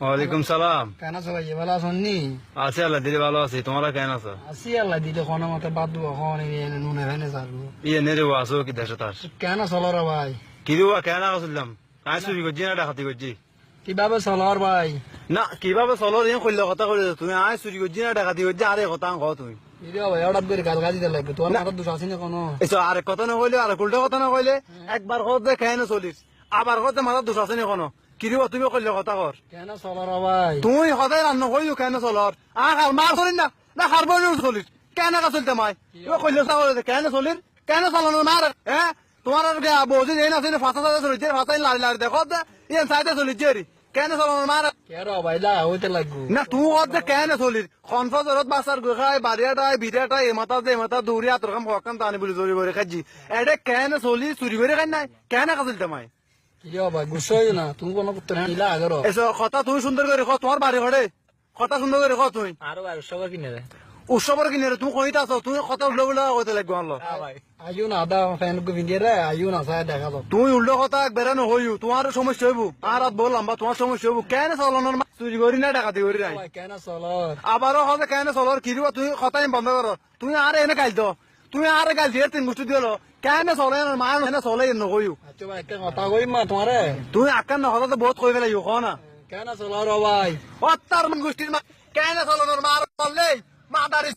ওয়ালাইকুম সালাম। কেন আছো ভাই ভালো আছো নি? আছি আল্লাহ দিদি ভালো আছি। তোমরা কেন আছো? আছি আল্লাহ দিলে কোনো মতে বাদ দিব এখন নুনে ভেনে সারবো ইয়ে নেরে আসো কি দেশে তার কেন চলো রে ভাই? কি দেবো কেন আসলাম আই চুরি করছি না ডাকাতি করছি। কীভাবে ভাই? না কইলে কথা কইলে তুমি। আই চুরি করছি না ডাকাতি করছি আরে কথা কও তুমি। আছে না আরেক কথা না কইলে আর উল্টা কথা না কইলে একবার কথা কেন চলিস? আবার কথা মাথার দোষ আছে নি কোনো? কি দিব তুমি কইলে কথা কর কেন চলো ভাই? তুই সদায় রান্না কইও কেন চলর আর হার মার চলিস না না হারবো চলিস কেন কা চলতে মাই? তুই কইলে চাও কেন চলির কেন চালানো মার হ্যাঁ তোমার আর বসে যাই না ফাঁসা ফাঁসা চলিছে ফাঁসাই লারি লারি দেখো ইয়ে সাইডে চলিছে রে কেন চালানো মার কে রে ভাই দা হইতে লাগবো। না তুই কত কেন চলির খনফা জরত বাসার গৈ খাই বারিয়াটাই বিরিয়াটাই এমাতা যে এমাতা দৌড়ি আতর কাম হকাম টানি বলি জরি করে খাজি এটা কেন চলি চুরি করে খাই নাই? কেন কা চলতে মাই? হইও তুমি কথা তুই সুন্দর করে তোমার বাড়ি ঘরে কথা সুন্দর করে খ তুই আরও সবার কিনে কিনে তুমি আছ তুমি কথা উল্টো উল্টো কইতে লাগব আনলো আইও না আদা ফ্যান কো ভিডিও রে আইও না সাই দেখা যাও তুমি উল্টো কথা বেড়া নহইও তোমার সমস্যা হইব। আর রাত বল লম্বা তোমার সমস্যা হইব। কেন চলনের মা- চুরি করি না ডাকাতি করি নাই। কেন চলো আবারও হতে কেন চলর কি দিব তুমি কথাই বন্ধ কর তুমি আর এনে গাইল তো তুমি আর গাছ দিয়ে তিন গোষ্ঠী দিল কেন চলে না মা এনে চলে নহইও আচ্ছা ভাই একটা কথা কইম মা তোমারে তুমি আকান নহতে বহুত কই পেলাই কো না। কেন চলো ৰ ভাই? গোষ্ঠীর মা কেন চলো মার চললে মা দাঁড়ি